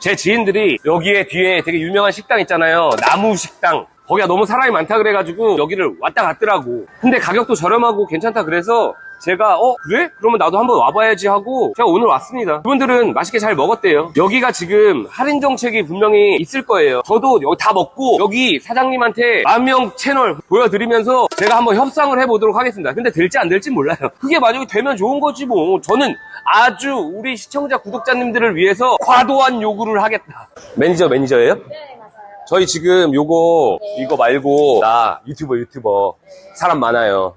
제 지인들이 여기에 뒤에 되게 유명한 식당 있잖아요. 나무 식당. 거기가 너무 사람이 많다 그래가지고 여기를 왔다 갔더라고. 근데 가격도 저렴하고 괜찮다 그래서 제가 어 그래? 그러면 나도 한번 와봐야지 하고 제가 오늘 왔습니다. 그분들은 맛있게 잘 먹었대요. 여기가 지금 할인 정책이 분명히 있을 거예요. 저도 여기 다 먹고 여기 사장님한테 만명 채널 보여드리면서 제가 한번 협상을 해보도록 하겠습니다. 근데 될지 안 될지 몰라요. 그게 만약에 되면 좋은 거지 뭐. 저는 아주 우리 시청자 구독자님들을 위해서 과도한 요구를 하겠다. 매니저 매니저예요? 네, 맞아요. 저희 지금 요거 네. 이거 말고 나 유튜버 유튜버 사람 많아요.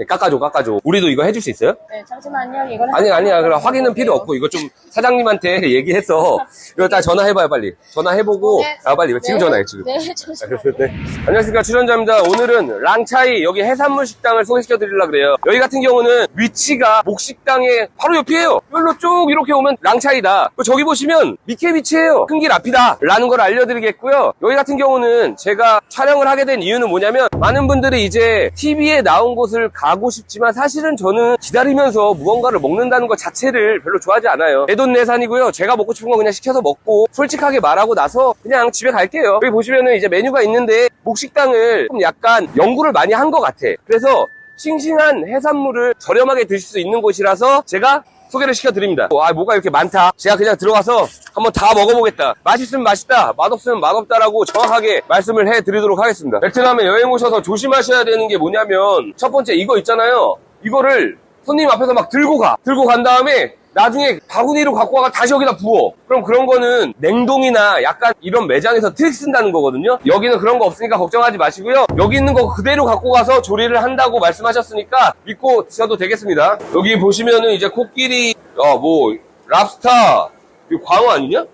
네, 깎아줘 깎아줘. 우리도 이거 해줄 수 있어요? 네, 잠시만요. 이거는 아니 아니야 그럼 확인은 필요 없고 이거 좀 사장님한테 얘기해서 이거 다 전화해봐요 빨리. 전화해보고 네. 아 빨리 지금 네. 전화해 지금. 네, 잠시만요. 네. 안녕하십니까 출연자입니다. 오늘은 랑차이 여기 해산물 식당을 소개시켜 드리려고 그래요. 여기 같은 경우는 위치가 목식당의 바로 옆이에요. 여기로 쭉 이렇게 오면 랑차이다. 그 저기 보시면 미케비치예요. 큰 길 앞이다. 라는 걸 알려드리겠고요. 여기 같은 경우는 제가 촬영을 하게 된 이유는 뭐냐면 많은 분들이 이제 TV에 나온 곳을 가고 싶지만 사실은 저는 기다리면서 무언가를 먹는다는 것 자체를 별로 좋아하지 않아요. 내돈내산이고요. 제가 먹고 싶은 거 그냥 시켜서 먹고 솔직하게 말하고 나서 그냥 집에 갈게요. 여기 보시면은 이제 메뉴가 있는데 목식당을 좀 약간 연구를 많이 한 것 같아. 그래서 싱싱한 해산물을 저렴하게 드실 수 있는 곳이라서 제가 소개를 시켜드립니다. 아, 뭐가 이렇게 많다. 제가 그냥 들어가서 한번 다 먹어보겠다. 맛있으면 맛있다, 맛없으면 맛없다라고 정확하게 말씀을 해드리도록 하겠습니다. 베트남에 여행 오셔서 조심하셔야 되는 게 뭐냐면 첫 번째 이거 있잖아요. 이거를 손님 앞에서 막 들고 가. 들고 간 다음에 나중에 바구니로 갖고 와가 다시 여기다 부어. 그럼 그런 거는 냉동이나 약간 이런 매장에서 트릭 쓴다는 거거든요. 여기는 그런 거 없으니까 걱정하지 마시고요. 여기 있는 거 그대로 갖고 가서 조리를 한다고 말씀하셨으니까 믿고 드셔도 되겠습니다. 여기 보시면은 이제 코끼리, 어, 뭐, 랍스타, 이거 광어 아니냐?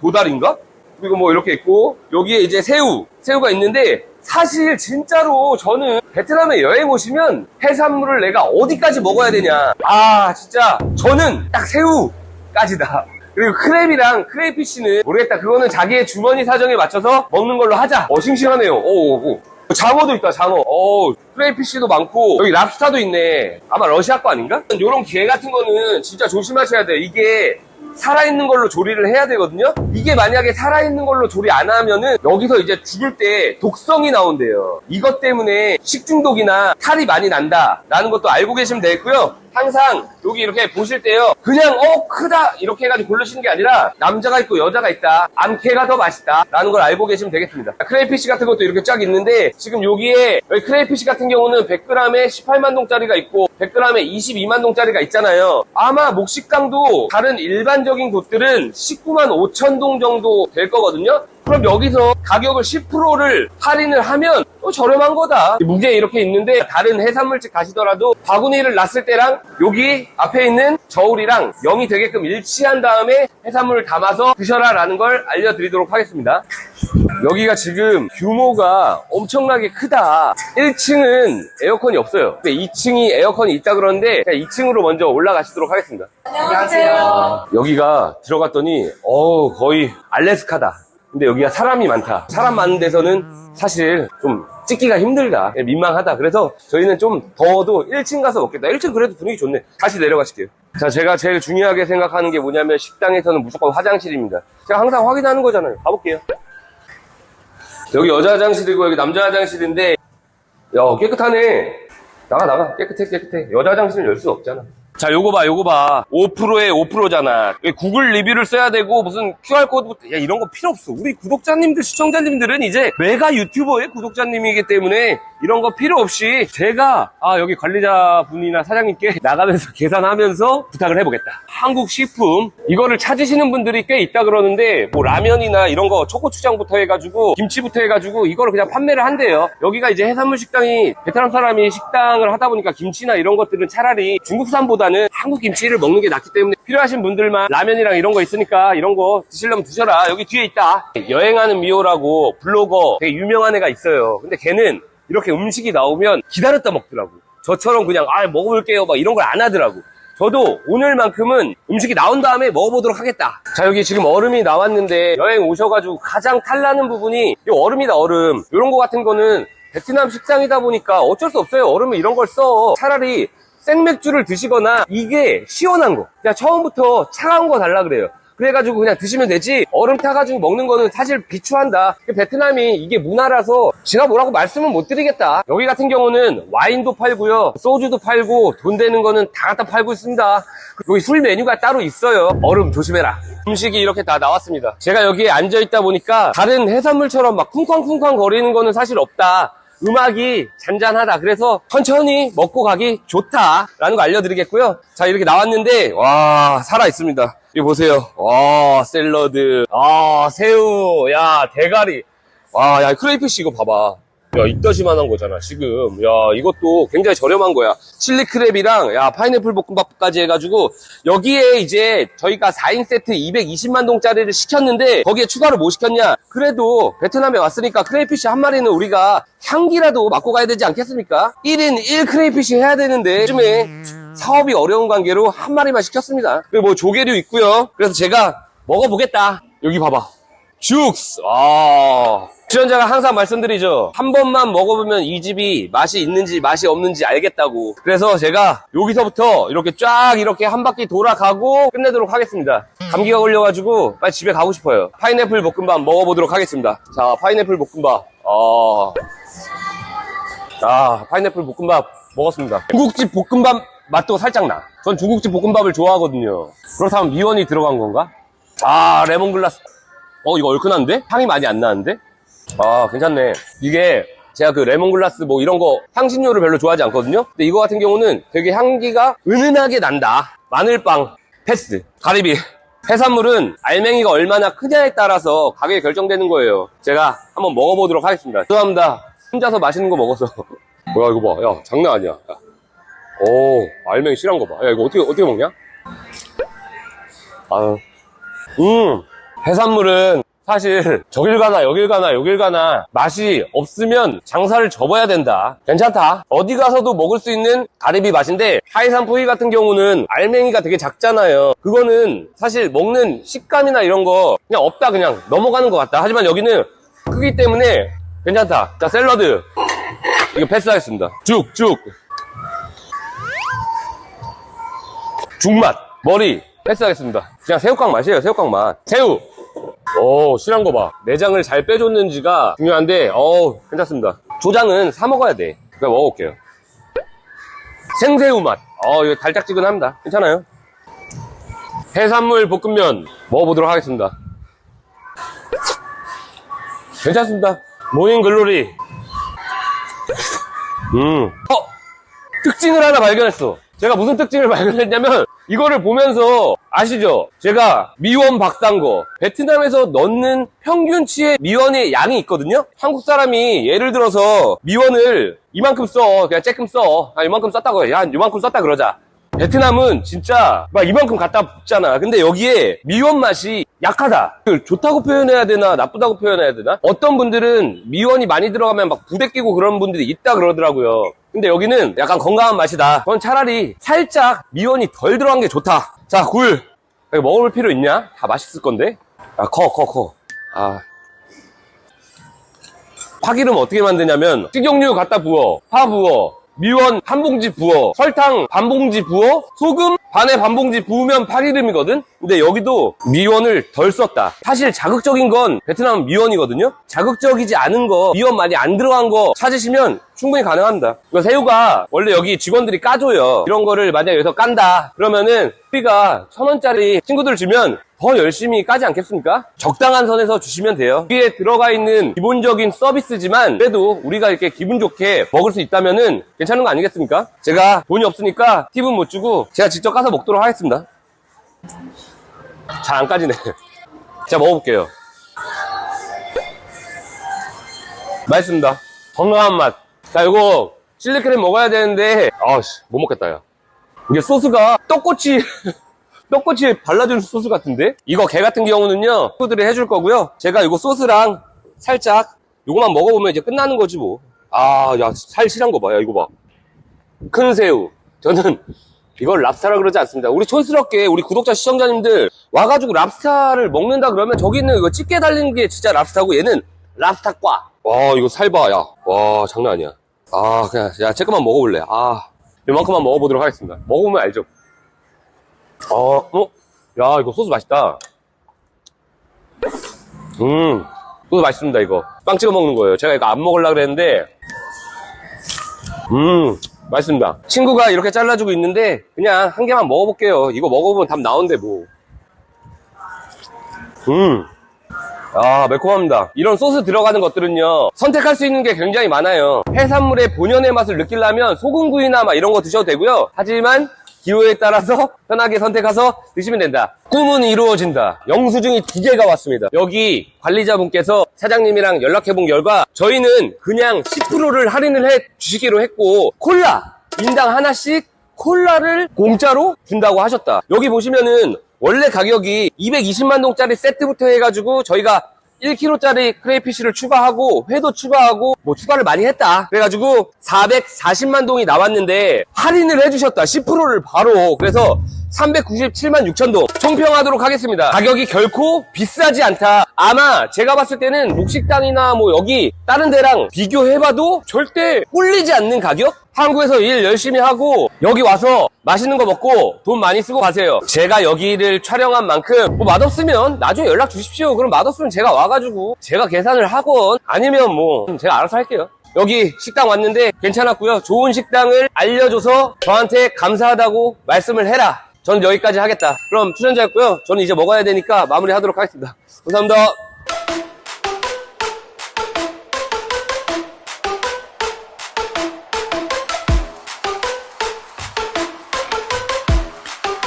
도다리인가? 그리고 뭐 이렇게 있고, 여기에 이제 새우, 새우가 있는데, 사실 진짜로 저는 베트남에 여행 오시면 해산물을 내가 어디까지 먹어야 되냐. 아, 진짜 저는 딱 새우까지다. 그리고 크랩이랑 크레이피쉬는 모르겠다. 그거는 자기의 주머니 사정에 맞춰서 먹는 걸로 하자. 어, 싱싱하네요. 오, 오, 오. 장어도 있다, 장어. 어, 크레이피쉬도 많고, 여기 랍스타도 있네. 아마 러시아 거 아닌가? 요런 게 같은 거는 진짜 조심하셔야 돼요. 이게 살아있는 걸로 조리를 해야 되거든요? 이게 만약에 살아있는 걸로 조리 안 하면은 여기서 이제 죽을 때 독성이 나온대요. 이것 때문에 식중독이나 탈이 많이 난다. 라는 것도 알고 계시면 되겠고요. 항상 여기 이렇게 보실 때요. 그냥 어 크다 이렇게 해가지고 고르시는 게 아니라 남자가 있고 여자가 있다. 암캐가 더 맛있다. 라는 걸 알고 계시면 되겠습니다. 크레이피쉬 같은 것도 이렇게 쫙 있는데 지금 여기에 여기 크레이피쉬 같은 경우는 100g에 18만 동짜리가 있고 100g에 22만 동짜리가 있잖아요. 아마 목식당도 다른 일반적인 곳들은 19만 5천 동 정도 될 거거든요. 그럼 여기서 가격을 10%를 할인을 하면 또 저렴한 거다. 무게 이렇게 있는데 다른 해산물집 가시더라도 바구니를 놨을 때랑 여기 앞에 있는 저울이랑 0이 되게끔 일치한 다음에 해산물을 담아서 드셔라 라는 걸 알려드리도록 하겠습니다. 여기가 지금 규모가 엄청나게 크다. 1층은 에어컨이 없어요. 근데 2층이 에어컨이 있다 그러는데 2층으로 먼저 올라가시도록 하겠습니다. 안녕하세요. 여기가 들어갔더니 어 거의 알래스카다. 근데 여기가 사람이 많다. 사람 많은 데서는 사실 좀 찍기가 힘들다. 예, 민망하다. 그래서 저희는 좀 더워도 1층 가서 먹겠다. 1층 그래도 분위기 좋네. 다시 내려가실게요. 자, 제가 제일 중요하게 생각하는 게 뭐냐면 식당에서는 무조건 화장실입니다. 제가 항상 확인하는 거잖아요. 가볼게요. 여기 여자 화장실이고 여기 남자 화장실인데 야 깨끗하네. 나가 나가 깨끗해 깨끗해. 여자 화장실은 열 수 없잖아. 자, 요거 봐, 요거 봐. 5%에 5%잖아. 구글 리뷰를 써야 되고, 무슨 QR코드부터, 야, 이런 거 필요 없어. 우리 구독자님들, 시청자님들은 이제 메가 유튜버의 구독자님이기 때문에 이런 거 필요 없이 제가, 아, 여기 관리자분이나 사장님께 나가면서 계산하면서 부탁을 해보겠다. 한국 식품, 이거를 찾으시는 분들이 꽤 있다 그러는데, 뭐 라면이나 이런 거 초고추장부터 해가지고, 김치부터 해가지고, 이거를 그냥 판매를 한대요. 여기가 이제 해산물 식당이, 베트남 사람이 식당을 하다 보니까 김치나 이런 것들은 차라리 중국산보다 는 한국 김치를 먹는 게 낫기 때문에 필요하신 분들만 라면이랑 이런 거 있으니까 이런 거 드시려면 드셔라. 여기 뒤에 있다. 여행하는 미호라고 블로거 되게 유명한 애가 있어요. 근데 걔는 이렇게 음식이 나오면 기다렸다 먹더라고. 저처럼 그냥 아 먹어볼게요 막 이런 걸 안 하더라고. 저도 오늘만큼은 음식이 나온 다음에 먹어보도록 하겠다. 자, 여기 지금 얼음이 나왔는데 여행 오셔가지고 가장 탈나는 부분이 이 얼음이다, 얼음. 이런 거 같은 거는 베트남 식당이다 보니까 어쩔 수 없어요. 얼음을 이런 걸 써. 차라리 생맥주를 드시거나 이게 시원한 거. 그냥 처음부터 차가운 거 달라 그래요. 그래가지고 그냥 드시면 되지. 얼음 타가지고 먹는 거는 사실 비추한다. 베트남이 이게 문화라서 제가 뭐라고 말씀은 못 드리겠다. 여기 같은 경우는 와인도 팔고요. 소주도 팔고 돈 되는 거는 다 갖다 팔고 있습니다. 여기 술 메뉴가 따로 있어요. 얼음 조심해라. 음식이 이렇게 다 나왔습니다. 제가 여기에 앉아있다 보니까 다른 해산물처럼 막 쿵쾅쿵쾅 거리는 거는 사실 없다 음악이 잔잔하다. 그래서 천천히 먹고 가기 좋다라는 거 알려드리겠고요. 자 이렇게 나왔는데 와 살아 있습니다. 이거 보세요. 와 샐러드, 아 새우, 야 대가리, 와야 크레이피쉬 이거 봐봐. 야 이따시만 한 거잖아 지금. 야 이것도 굉장히 저렴한 거야. 칠리 크랩이랑 야 파인애플 볶음밥까지 해가지고 여기에 이제 저희가 4인 세트 220만 동짜리를 시켰는데 거기에 추가로 뭐 시켰냐? 그래도 베트남에 왔으니까 크레이피쉬 한 마리는 우리가 향기라도 맡고 가야 되지 않겠습니까? 1인 1 크레이피쉬 해야 되는데 요즘에 사업이 어려운 관계로 한 마리만 시켰습니다. 그리고 뭐 조개류 있고요. 그래서 제가 먹어보겠다. 여기 봐봐. 죽스. 아. 출연자가 항상 말씀드리죠. 한 번만 먹어보면 이 집이 맛이 있는지 맛이 없는지 알겠다고. 그래서 제가 여기서부터 이렇게 쫙 이렇게 한 바퀴 돌아가고 끝내도록 하겠습니다. 감기가 걸려가지고 빨리 집에 가고 싶어요. 파인애플 볶음밥 먹어보도록 하겠습니다. 자, 파인애플 볶음밥. 아. 아, 파인애플 볶음밥 먹었습니다. 중국집 볶음밥 맛도 살짝 나. 전 중국집 볶음밥을 좋아하거든요. 그렇다면 미원이 들어간 건가? 아, 레몬글라스. 어, 이거 얼큰한데? 향이 많이 안 나는데? 아, 괜찮네. 이게 제가 그 레몬글라스 뭐 이런 거 향신료를 별로 좋아하지 않거든요? 근데 이거 같은 경우는 되게 향기가 은은하게 난다. 마늘빵, 패스, 가리비. 해산물은 알맹이가 얼마나 크냐에 따라서 가격이 결정되는 거예요. 제가 한번 먹어보도록 하겠습니다. 죄송합니다. 혼자서 맛있는 거 먹어서. 뭐야, 이거 봐. 야, 장난 아니야. 야. 오, 알맹이 실한 거 봐. 야, 이거 어떻게, 어떻게 먹냐? 아유. 음, 해산물은 사실 저길 가나 여길 가나 여길 가나 맛이 없으면 장사를 접어야 된다. 괜찮다. 어디 가서도 먹을 수 있는 가리비 맛인데 하이산 포이 같은 경우는 알맹이가 되게 작잖아요. 그거는 사실 먹는 식감이나 이런 거 그냥 없다 그냥 넘어가는 것 같다. 하지만 여기는 크기 때문에 괜찮다. 자 샐러드 이거 패스하겠습니다. 죽 죽. 죽맛 머리 패스하겠습니다. 그냥 새우깡 맛이에요. 새우깡 맛. 새우. 오, 실한 거 봐. 내장을 잘 빼줬는지가 중요한데, 어우, 괜찮습니다. 조장은 사 먹어야 돼. 그냥 먹어볼게요. 생새우 맛. 어, 이거 달짝지근합니다. 괜찮아요. 해산물 볶음면 먹어보도록 하겠습니다. 괜찮습니다. 모닝 글로리. 음. 어! 특징을 하나 발견했어. 제가 무슨 특징을 발견했냐면 이거를 보면서 아시죠? 제가 미원 박산 거 베트남에서 넣는 평균치의 미원의 양이 있거든요. 한국 사람이 예를 들어서 미원을 이만큼 써 그냥 조금 써. 아 이만큼 썼다고 해. 야 이만큼 썼다 그러자. 베트남은 진짜 막 이만큼 갖다 붓잖아. 근데 여기에 미원 맛이 약하다. 그걸 좋다고 표현해야 되나 나쁘다고 표현해야 되나? 어떤 분들은 미원이 많이 들어가면 막 부대 끼고 그런 분들이 있다 그러더라고요. 근데 여기는 약간 건강한 맛이다. 그건 차라리 살짝 미원이 덜 들어간 게 좋다. 자, 굴. 이거 먹어볼 필요 있냐? 다 맛있을 건데. 아, 커, 커, 커. 아. 파기름 어떻게 만드냐면 식용유 갖다 부어, 파 부어, 미원 한 봉지 부어, 설탕 반 봉지 부어, 소금 반에 반 봉지 부으면 파기름이거든? 근데 여기도 미원을 덜 썼다. 사실 자극적인 건 베트남 미원이거든요? 자극적이지 않은 거, 미원 많이 안 들어간 거 찾으시면 충분히 가능합니다. 이거 새우가 원래 여기 직원들이 까줘요. 이런 거를 만약에 여기서 깐다. 그러면은 우리가 천 원짜리 친구들 주면 더 열심히 까지 않겠습니까? 적당한 선에서 주시면 돼요. 여기에 들어가 있는 기본적인 서비스지만 그래도 우리가 이렇게 기분 좋게 먹을 수 있다면 은 괜찮은 거 아니겠습니까? 제가 돈이 없으니까 팁은 못 주고 제가 직접 까서 먹도록 하겠습니다. 잘 안 까지네. 제가 먹어볼게요. 맛있습니다. 건강한 맛. 자, 이거 칠리크림 먹어야 되는데 아씨 못 먹겠다 야. 이게 소스가 떡꼬치 떡꼬치에 발라주는 소스 같은데? 이거 개 같은 경우는요, 친구들이 해줄 거고요. 제가 이거 소스랑 살짝 요거만 먹어보면 이제 끝나는 거지 뭐. 아, 야, 살 실한 거 봐. 야, 이거 봐. 큰 새우. 저는 이걸 랍스타라 그러지 않습니다. 우리 촌스럽게 우리 구독자 시청자님들 와가지고 랍스타를 먹는다 그러면 저기 있는 이거 집게 달린 게 진짜 랍스타고 얘는 랍스타과. 와, 이거 살 봐, 야. 와, 장난 아니야. 아, 그냥, 야, 쬐끔만 먹어볼래. 아, 요만큼만 먹어보도록 하겠습니다. 먹어보면 알죠. 어, 어? 야, 이거 소스 맛있다. 음, 또 맛있습니다, 이거. 빵 찍어 먹는 거예요. 제가 이거 안 먹으려고 그랬는데, 음, 맛있습니다. 친구가 이렇게 잘라주고 있는데, 그냥 한 개만 먹어볼게요. 이거 먹어보면 답 나온대, 뭐. 음. 아, 매콤합니다. 이런 소스 들어가는 것들은요, 선택할 수 있는 게 굉장히 많아요. 해산물의 본연의 맛을 느끼려면 소금구이나 막 이런 거 드셔도 되고요. 하지만 기호에 따라서 편하게 선택해서 드시면 된다. 꿈은 이루어진다. 영수증이 두 개가 왔습니다. 여기 관리자분께서 사장님이랑 연락해본 결과 저희는 그냥 10%를 할인을 해 주시기로 했고 콜라 인당 하나씩 콜라를 공짜로 준다고 하셨다. 여기 보시면은 원래 가격이 220만 동짜리 세트부터 해가지고 저희가 1kg짜리 크레이피쉬를 추가하고 회도 추가하고 뭐 추가를 많이 했다. 그래가지고 440만 동이 나왔는데 할인을 해주셨다. 10%를 바로. 그래서 397만 6천 동 총평하도록 하겠습니다. 가격이 결코 비싸지 않다. 아마 제가 봤을 때는 목식당이나 뭐 여기 다른 데랑 비교해봐도 절대 꿀리지 않는 가격? 한국에서 일 열심히 하고 여기 와서 맛있는 거 먹고 돈 많이 쓰고 가세요. 제가 여기를 촬영한 만큼 뭐 맛없으면 나중에 연락 주십시오. 그럼 맛없으면 제가 와가지고 제가 계산을 하건 아니면 뭐 제가 알아서 할게요. 여기 식당 왔는데 괜찮았고요. 좋은 식당을 알려줘서 저한테 감사하다고 말씀을 해라. 전 여기까지 하겠다. 그럼 출연자였고요. 저는 이제 먹어야 되니까 마무리하도록 하겠습니다. 감사합니다.